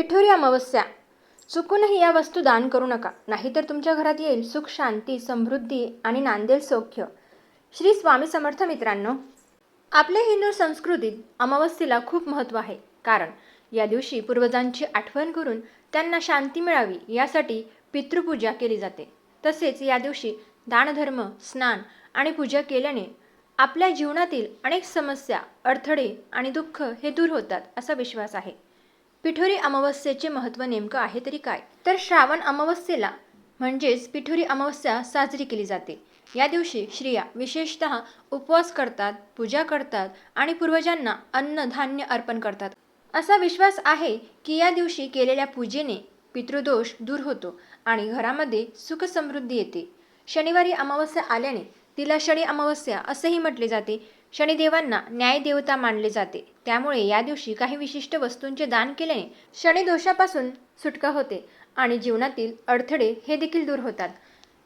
पिठोरी अमावस्या. चुकूनही या वस्तू दान करू नका. नाहीतर तुमच्या घरात येईल सुख शांती समृद्धी आणि नांदेल सौख्य. श्री स्वामी समर्थ मित्रांनो आपल्या हिंदू संस्कृतीत अमावस्येला खूप महत्त्व आहे. कारण या दिवशी पूर्वजांची आठवण करून त्यांना शांती मिळावी यासाठी पितृपूजा केली जाते. तसेच या दिवशी दानधर्म स्नान आणि पूजा केल्याने आपल्या जीवनातील अनेक समस्या अडथळे आणि दुःख हे दूर होतात असा विश्वास आहे. पिठोरी अमावस्येचे महत्त्व नेमकं आहे तरी काय? तर श्रावण अमावस्येला म्हणजेच पिठोरी अमावस्या साजरी केली जाते. या दिवशी स्त्रिया विशेषत उपवास करतात पूजा करतात आणि पूर्वजांना अन्न धान्य अर्पण करतात. असा विश्वास आहे की या दिवशी केलेल्या पूजेने पितृदोष दूर होतो आणि घरामध्ये सुख समृद्धी येते. शनिवारी अमावस्या आल्याने तिला शनी अमावस्या असेही म्हटले जाते शनिदेवांना न्यायदेवता मानले जाते. त्यामुळे या दिवशी काही विशिष्ट वस्तूंचे दान केल्याने शनिदोषापासून सुटका होते आणि जीवनातील अडथळे हे देखील दूर होतात.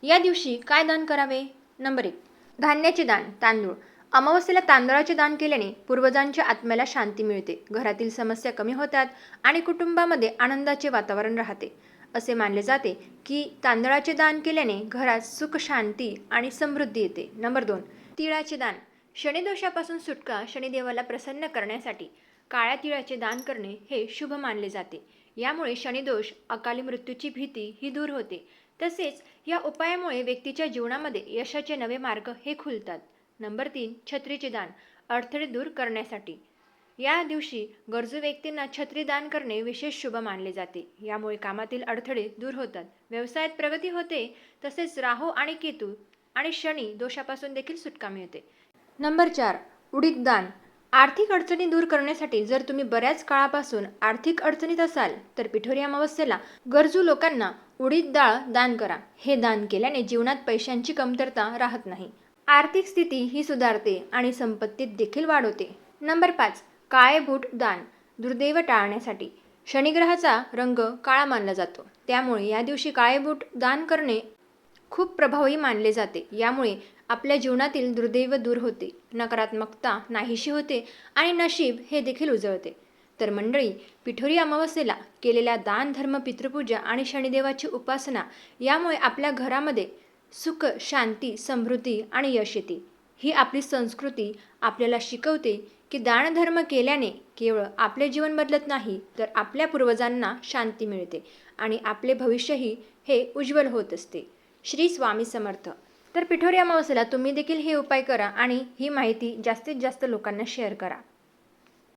या दिवशी काय दान करावे? नंबर एक धान्याचे दान तांदूळ. अमावस्येला तांदळाचे दान केल्याने पूर्वजांच्या आत्म्याला शांती मिळते. घरातील समस्या कमी होतात आणि कुटुंबामध्ये आनंदाचे वातावरण राहते. असे मानले जाते की तांदळाचे दान केल्याने घरात सुख शांती आणि समृद्धी येते. नंबर दोन तिळाचे दान. शनिदोषापासून सुटका शनिदेवाला प्रसन्न करण्यासाठी काळ्या तिळाचे दान करणे हे शुभ मानले जाते. यामुळे शनिदोष अकाली मृत्यूची भीती ही दूर होते. तसेच या उपायामुळे व्यक्तीच्या जीवनामध्ये यशाचे नवे मार्ग हे खुलतात. नंबर तीन छत्रीचे दान अडथळे दूर करण्यासाठी. या दिवशी गरजू व्यक्तींना छत्री दान करणे विशेष शुभ मानले जाते. यामुळे कामातील अडथळे दूर होतात. व्यवसायात प्रगती होते. तसेच राहू आणि केतू आणि शनी दोषापासून देखील सुटका मिळते. नंबर चार उडीद दान आर्थिक अडचणी दूर करण्यासाठी जर तुम्ही बऱ्याच काळापासून आर्थिक अडचणीत असाल तर पिठोरी अमावस्येला गरजू लोकांना उडीद डाळ दान करा. हे दान केल्याने जीवनात पैशांची कमतरता राहत नाही. आर्थिक स्थिती ही सुधारते आणि संपत्तीत देखील वाढ होते. नंबर पाच काळे बूट दान. दुर्दैव टाळण्यासाठी शनिग्रहाचा रंग काळा मानला जातो. त्यामुळे या दिवशी काळे बूट दान करणे खूप प्रभावी मानले जाते. यामुळे आपल्या जीवनातील दुर्दैव दूर होते नकारात्मकता नाहीशी होते आणि नशीब हे देखील उजळते. तर मंडळी पिठोरी अमावस्येला केलेल्या दान धर्म पितृपूजा आणि शनिदेवाची उपासना यामुळे आपल्या घरामध्ये सुख शांती समृद्धी आणि यश येते. ही आपली संस्कृती आपल्याला शिकवते की दानधर्म केल्याने केवळ आपले जीवन बदलत नाही तर आपल्या पूर्वजांना शांती मिळते आणि आपले भविष्यही हे उज्ज्वल होत असते. श्री स्वामी समर्थ. तर पिठोरी अमावस्येला तुम्ही देखील हे उपाय करा आणि ही माहिती जास्तीत जास्त लोकांना शेअर करा.